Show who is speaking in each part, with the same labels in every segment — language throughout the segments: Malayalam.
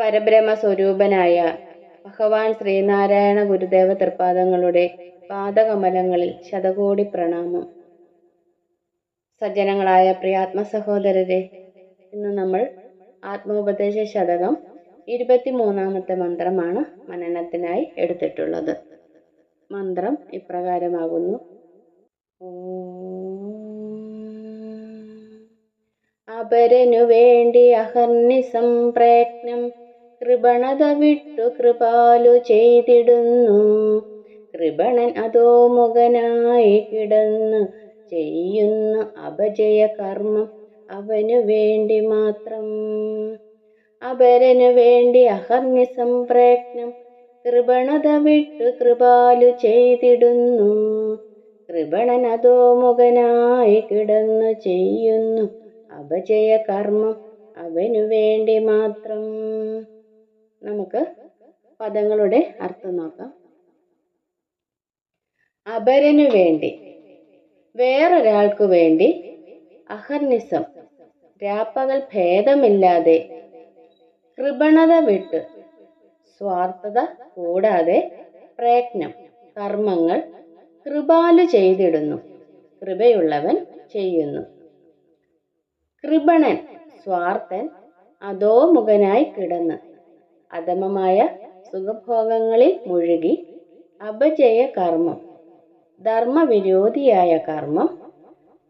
Speaker 1: പരബ്രഹ്മ സ്വരൂപനായ ഭഗവാൻ ശ്രീനാരായണ ഗുരുദേവ തൃപാദങ്ങളുടെ പാദകമലങ്ങളിൽ ശതകോടി പ്രണാമം. സജ്ജനങ്ങളായ പ്രിയാത്മ സഹോദരരെ ഇന്ന് നമ്മൾ ആത്മോപദേശ ശതകം ഇരുപത്തിമൂന്നാമത്തെ മന്ത്രമാണ് മനനത്തിനായി എടുത്തിട്ടുള്ളത്. മന്ത്രം ഇപ്രകാരമാകുന്നു. അപരനു വേണ്ടി അഹർനിസം പ്രയത്നം കൃപണത വിട്ടു കൃപാലു ചെയ്തിടുന്നു. കൃപണൻ അതോ മുഖനായി കിടന്നു ചെയ്യുന്നു അപജയ കർമ്മം അവനു വേണ്ടി മാത്രം. അപരനു വേണ്ടി അഹർനിസം പ്രയത്നം കൃപണത വിട്ടു കൃപാലു ചെയ്തിടുന്നു. കൃപണൻ അതോ മുഖനായി കിടന്നു ചെയ്യുന്നു അപജയ കർമ്മം അവനു വേണ്ടി മാത്രം. നമുക്ക് പദങ്ങളുടെ അർത്ഥം നോക്കാം. അപരനു വേണ്ടി വേറൊരാൾക്കു വേണ്ടി അഹർനിസം രാപ്പകൽ ഭേദമില്ലാതെ കൃപണത വിട്ട് സ്വാർത്ഥത കൂടാതെ പ്രയത്നം കർമ്മങ്ങൾ കൃപാലു ചെയ്തിടുന്നു കൃപയുള്ളവൻ ചെയ്യുന്നു. കൃപണൻ സ്വാർത്ഥൻ അധോമുഖനായി കിടന്ന് അധമമായ സുഖഭോഗങ്ങളിൽ മുഴുകി അപജയ കർമ്മം ധർമ്മവിരോധിയായ കർമ്മം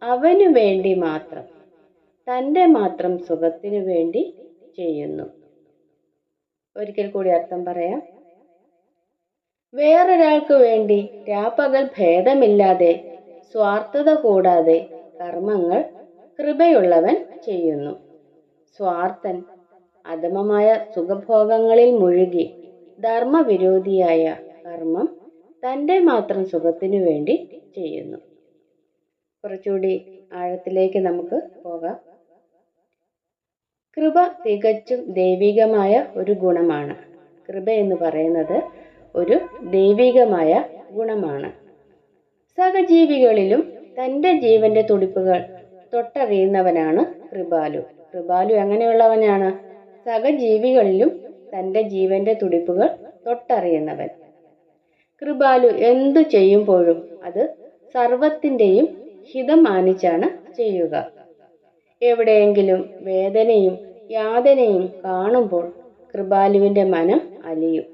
Speaker 1: അവനു വേണ്ടി മാത്രം തന്റെ മാത്രം സുഖത്തിനു വേണ്ടി ചെയ്യുന്നു. ഒരിക്കൽ കൂടി അർത്ഥം പറയാം. വേറൊരാൾക്ക് വേണ്ടി രാപ്പകൽ ഭേദമില്ലാതെ സ്വാർത്ഥത കൂടാതെ കർമ്മങ്ങൾ കൃപയുള്ളവൻ ചെയ്യുന്നു. സ്വാർത്ഥൻ അധമമായ സുഖഭോഗങ്ങളിൽ മുഴുകി ധർമ്മവിരോധിയായ കർമ്മം തന്റെ മാത്രം സുഖത്തിനു വേണ്ടി ചെയ്യുന്നു. കുറച്ചുകൂടി ആഴത്തിലേക്ക് നമുക്ക് പോകാം. കൃപ തികച്ചും ദൈവികമായ ഒരു ഗുണമാണ്. കൃപ എന്ന് പറയുന്നത് ഒരു ദൈവികമായ ഗുണമാണ്. സഹജീവികളിലും തന്റെ ജീവന്റെ തുടിപ്പുകൾ തൊട്ടറിയുന്നവനാണ് കൃപാലു. കൃപാലു എങ്ങനെയുള്ളവനാണ്? സഹജീവികളിലും തന്റെ ജീവന്റെ തുടിപ്പുകൾ തൊട്ടറിയുന്നവൻ. കൃപാലു എന്തു ചെയ്യുമ്പോഴും അത് സർവത്തിന്റെയും ഹിതം മാനിച്ചാണ് ചെയ്യുക. എവിടെയെങ്കിലും വേദനയും യാതനയും കാണുമ്പോൾ കൃപാലുവിന്റെ മനം അലിയും.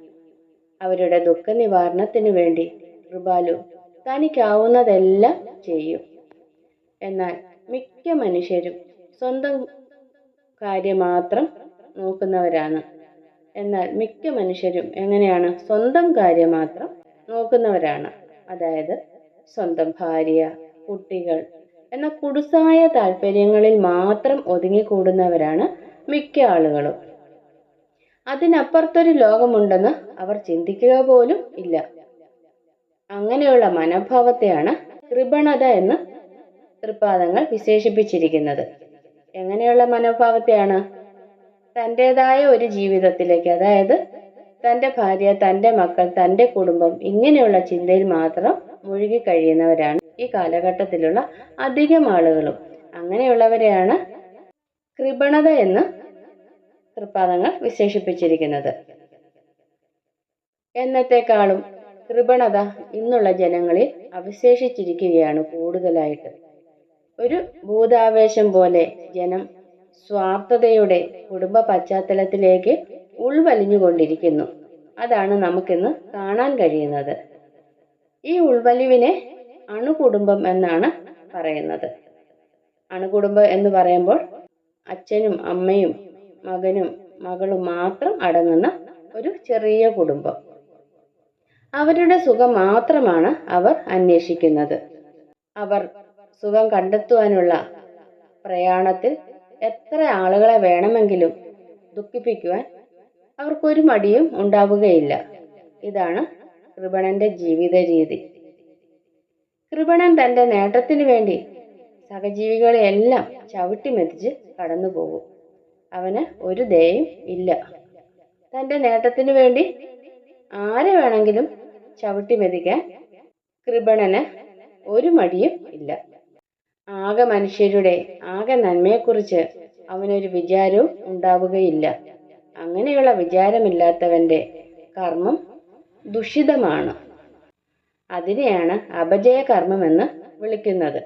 Speaker 1: അവരുടെ ദുഃഖ നിവാരണത്തിനു വേണ്ടി കൃപാലു തനിക്കാവുന്നതെല്ലാം ചെയ്യും. എന്നാൽ മിക്ക മനുഷ്യരും സ്വന്തം കാര്യം മാത്രം നോക്കുന്നവരാണ്. എന്നാൽ മിക്ക മനുഷ്യരും എങ്ങനെയാണ് സ്വന്തം കാര്യം മാത്രം നോക്കുന്നവരാണ്. അതായത് സ്വന്തം ഭാര്യ കുട്ടികൾ എന്ന കുടുസായ താല്പര്യങ്ങളിൽ മാത്രം ഒതുങ്ങിക്കൂടുന്നവരാണ് മിക്ക ആളുകളും. അതിനപ്പുറത്തൊരു ലോകമുണ്ടെന്ന് അവർ ചിന്തിക്കുക പോലും ഇല്ല. അങ്ങനെയുള്ള മനോഭാവത്തെയാണ് കൃപണത എന്ന് തൃപ്പാദങ്ങൾ വിശേഷിപ്പിച്ചിരിക്കുന്നത്. എങ്ങനെയുള്ള മനോഭാവത്തെയാണ് തന്റെതായ ഒരു ജീവിതത്തിലേക്ക് അതായത് തന്റെ ഭാര്യ തന്റെ മക്കൾ തന്റെ കുടുംബം ഇങ്ങനെയുള്ള ചിന്തയിൽ മാത്രം മുഴുകി കഴിയുന്നവരാണ് ഈ കാലഘട്ടത്തിലുള്ള അധികം ആളുകളും. അങ്ങനെയുള്ളവരെയാണ് കൃപണത എന്ന് തൃപ്പാദങ്ങൾ വിശേഷിപ്പിച്ചിരിക്കുന്നത്. എന്നത്തെക്കാളും കൃപണത ഇന്നുള്ള ജനങ്ങളിൽ അവശേഷിച്ചിരിക്കുകയാണ് കൂടുതലായിട്ട്. ഒരു ഭൂതാവേശം പോലെ ജനം സ്വാർത്ഥതയുടെ കുടുംബ പശ്ചാത്തലത്തിലേക്ക് ഉൾവലിഞ്ഞുകൊണ്ടിരിക്കുന്നു. അതാണ് നമുക്കിന്ന് കാണാൻ കഴിയുന്നത്. ഈ ഉൾവലിവിനെ അണുകുടുംബം എന്നാണ് പറയുന്നത്. അണുകുടുംബം എന്ന് പറയുമ്പോൾ അച്ഛനും അമ്മയും മകനും മകളും മാത്രം അടങ്ങുന്ന ഒരു ചെറിയ കുടുംബം. അവരുടെ സുഖം മാത്രമാണ് അവർ അന്വേഷിക്കുന്നത്. അവർ സുഖം കണ്ടെത്തുവാനുള്ള പ്രയാണത്തിൽ എത്ര ആളുകളെ വേണമെങ്കിലും ദുഃഖിപ്പിക്കുവാൻ അവർക്കൊരു മടിയും ഉണ്ടാവുകയില്ല. ഇതാണ് കൃപണന്റെ ജീവിത രീതി. കൃപണൻ തന്റെ നേട്ടത്തിനു വേണ്ടി സഹജീവികളെയെല്ലാം ചവിട്ടിമെതിച്ച് കടന്നു പോകും അവന് ഒരു ദയയും ഇല്ല. തന്റെ നേട്ടത്തിനു വേണ്ടി ആരെ വേണമെങ്കിലും ചവിട്ടി മെതിക്കാൻ കൃപണന് ഒരു മടിയും ഇല്ല. ആകെ മനുഷ്യരുടെ ആകെ നന്മയെക്കുറിച്ച് അവനൊരു വിചാരവും ഉണ്ടാവുകയില്ല. അങ്ങനെയുള്ള വിചാരമില്ലാത്തവന്റെ കർമ്മം ദുഷിതമാണ്. അതിനെയാണ് അപജയ എന്ന് വിളിക്കുന്നത്.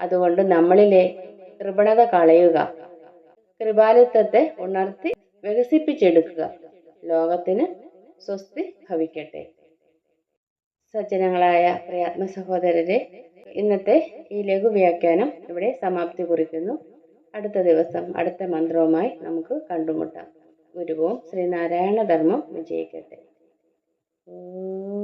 Speaker 1: അതുകൊണ്ട് നമ്മളിലെ കൃപണത കളയുക. കൃപാലിത്വത്തെ ഉണർത്തി വികസിപ്പിച്ചെടുക്കുക. ലോകത്തിന് സ്വസ്തി ഭവിക്കട്ടെ. സജ്ജനങ്ങളായ പ്രിയാത്മ സഹോദരരെ ഇന്നത്തെ ഈ ലഘു വ്യാഖ്യാനം ഇവിടെ സമാപ്തി കുറിക്കുന്നു. അടുത്ത ദിവസം അടുത്ത മന്ത്രവുമായി നമുക്ക് കണ്ടുമുട്ടാം. ഗുരുവും ശ്രീനാരായണ ധർമ്മം വിജയിക്കട്ടെ. ഓം